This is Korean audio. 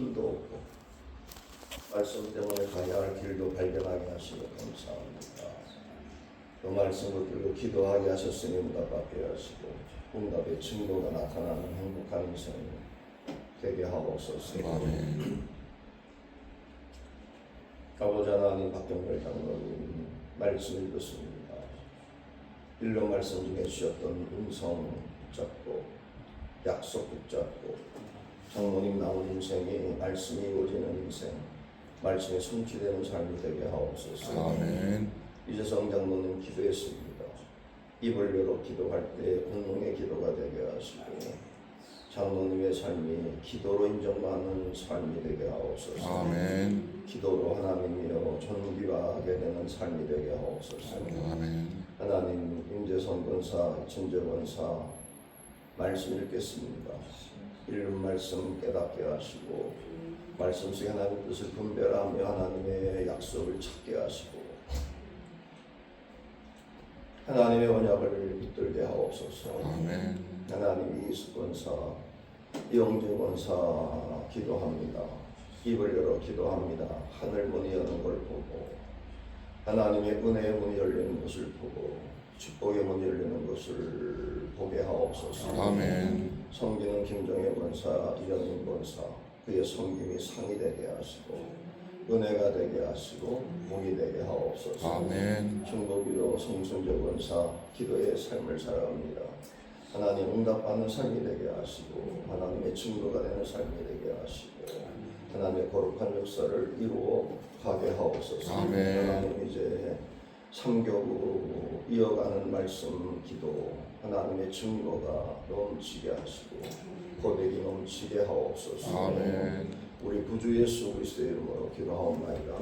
힘도 없고 말씀 때문에 가야 할 길도 발견하게 하시고 감사합니다. 그 말씀을 들고 기도하게 하셨으니 응답받게 하시고 응답의 증거가 나타나는 행복한 인생 되게 하옵소서. 아멘. 아버지 하나님 박경별 장로님 말씀 읽었습니다. 일로 말씀 중에 주셨던 음성 붙잡고 약속 붙잡고 장로님 나온 인생이 말씀이 이루어지는 인생 말씀에 성취되는 삶이 되게 하옵소서. 아멘. 이재성 장로님 기도했습니다. 입을 열어 기도할 때 본능의 기도가 되게 하시고 장로님의 삶이 기도로 인정받는 삶이 되게 하옵소서. 아멘. 기도로 하나님이여 존귀하게 되는 삶이 되게 하옵소서. 아멘. 하나님 임재성 권사, 진재 권사 말씀 읽겠습니다. 읽은 말씀 깨닫게 하시고 말씀 속에 하나님 뜻을 분별하며 하나님의 약속을 찾게 하시고 하나님의 언약을 붙들게 하옵소서. 아멘. 하나님 이수 권사, 이영재 권사 기도합니다. 입을 열어 기도합니다. 하늘 문이 여는 걸 보고 하나님의 은혜의 문이 열리는 것을 보고 축복의 문이 열리는 것을 보게 하옵소서. 아멘. 성기는 김정혜 권사, 이영민 권사 그의 성김이 상이 되게 하시고 은혜가 되게 하시고 복이 되게 하옵소서. 아멘. 중보기도 성순재 권사 기도의 삶을 살아갑니다. 하나님 응답받는 삶이 되게 하시고 하나님의 증거가 되는 삶이 되게 하시고 하나님의 거룩한 역사를 이루어 가게 하옵소서. 아멘. 하나님 이제 삼교구 이어가는 말씀 기도 하나님의 증거가 넘치게 하시고 고백이 넘치게 하옵소서. 아멘. 우리 구주 예수 그리스도의 이름으로 기도하옵나이다.